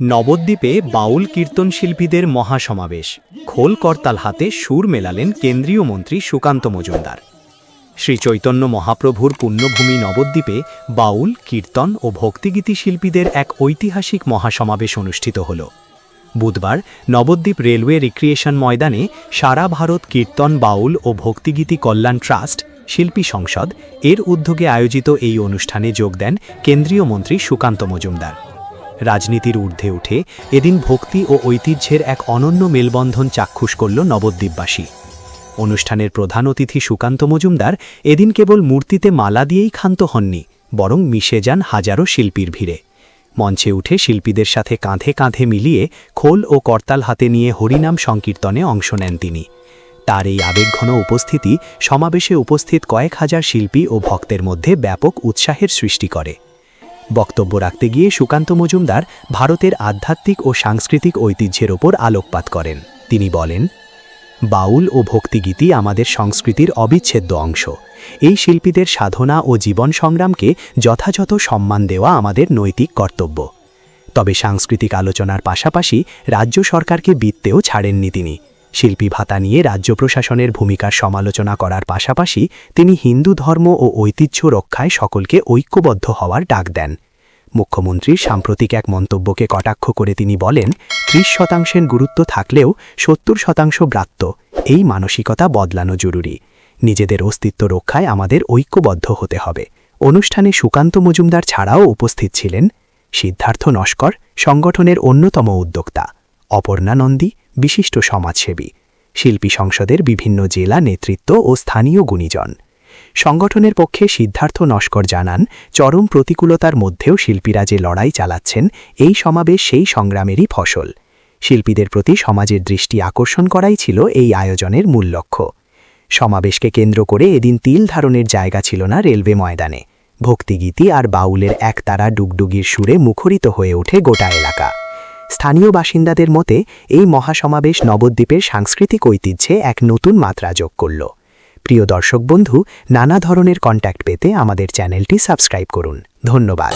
নবদ্বীপে বাউল কীর্তন শিল্পীদের মহাসমাবেশ। খোল করতাল হাতে সুর মেলালেন কেন্দ্রীয় মন্ত্রী সুকান্ত মজুমদার। শ্রী চৈতন্য মহাপ্রভুর পুণ্যভূমি নবদ্বীপে বাউল, কীর্তন ও ভক্তিগীতি শিল্পীদের এক ঐতিহাসিক মহাসমাবেশ অনুষ্ঠিত হল। বুধবার নবদ্বীপ রেলওয়ে রিক্রিয়েশন ময়দানে সারা ভারত কীর্তন, বাউল ও ভক্তিগীতি কল্যাণ ট্রাস্ট, শিল্পী সংসদ এর উদ্যোগে আয়োজিত এই অনুষ্ঠানে যোগ দেন কেন্দ্রীয় মন্ত্রী সুকান্ত মজুমদার। রাজনীতির ঊর্ধ্বে উঠে এদিন ভক্তি ও ঐতিহ্যের এক অনন্য মেলবন্ধন চাক্ষুষ করল নবদ্বীপবাসী। অনুষ্ঠানের প্রধান অতিথি সুকান্ত মজুমদার এদিন কেবল মূর্তিতে মালা দিয়েই ক্ষান্ত হননি, বরং মিশে যান হাজারো শিল্পীর ভিড়ে। মঞ্চে উঠে শিল্পীদের সাথে কাঁধে কাঁধে মিলিয়ে খোল ও করতাল হাতে নিয়ে হরিনাম সংকীর্তনে অংশ নেন তিনি। তার এই আবেগঘন উপস্থিতি সমাবেশে উপস্থিত কয়েক হাজার শিল্পী ও ভক্তের মধ্যে ব্যাপক উৎসাহের সৃষ্টি করে। বক্তব্য রাখতে গিয়ে সুকান্ত মজুমদার ভারতের আধ্যাত্মিক ও সাংস্কৃতিক ঐতিহ্যের ওপর আলোকপাত করেন। তিনি বলেন, বাউল ও ভক্তিগীতি আমাদের সংস্কৃতির অবিচ্ছেদ্য অংশ। এই শিল্পীদের সাধনা ও জীবন সংগ্রামকে যথাযথ সম্মান দেওয়া আমাদের নৈতিক কর্তব্য। তবে সাংস্কৃতিক আলোচনার পাশাপাশি রাজ্য সরকারকে বিত্তেও ছাড়েননি তিনি। শিল্পী ভাতা নিয়ে রাজ্য প্রশাসনের ভূমিকার সমালোচনা করার পাশাপাশি তিনি হিন্দু ধর্ম ও ঐতিহ্য রক্ষায় সকলকে ঐক্যবদ্ধ হওয়ার ডাক দেন। মুখ্যমন্ত্রীর সাম্প্রতিক এক মন্তব্যকে কটাক্ষ করে তিনি বলেন, ত্রিশ শতাংশের গুরুত্ব থাকলেও সত্তর শতাংশ ব্রাত্য। এই মানসিকতা বদলানো জরুরি। নিজেদের অস্তিত্ব রক্ষায় আমাদের ঐক্যবদ্ধ হতে হবে। অনুষ্ঠানে সুকান্ত মজুমদার ছাড়াও উপস্থিত ছিলেন সিদ্ধার্থ নস্কর, সংগঠনের অন্যতম উদ্যোক্তা। অপর্ণা নন্দী বিশিষ্ট সমাজসেবী, শিল্পী সংসদের বিভিন্ন জেলা নেতৃত্ব ও স্থানীয় গুণীজন। সংগঠনের পক্ষে সিদ্ধার্থ নস্কর জানান, চরম প্রতিকূলতার মধ্যেও শিল্পীরা যে লড়াই চালাচ্ছেন, এই সমাবেশ সেই সংগ্রামেরই ফসল। শিল্পীদের প্রতি সমাজের দৃষ্টি আকর্ষণ করাই ছিল এই আয়োজনের মূল লক্ষ্য। সমাবেশকে কেন্দ্র করে এদিন তিল ধারণের জায়গা ছিল না রেলওয়ে ময়দানে। ভক্তিগীতি আর বাউলের একতারা ডুগডুগির সুরে মুখরিত হয়ে ওঠে গোটা এলাকা। স্থানীয় বাসিন্দাদের মতে, এই মহাসমাবেশ নবদ্বীপের সাংস্কৃতিক ঐতিহ্যে এক নতুন মাত্রা যোগ করল। প্রিয় দর্শক বন্ধু, নানা ধরনের কন্ট্যাক্ট পেতে আমাদের চ্যানেলটি সাবস্ক্রাইব করুন। ধন্যবাদ।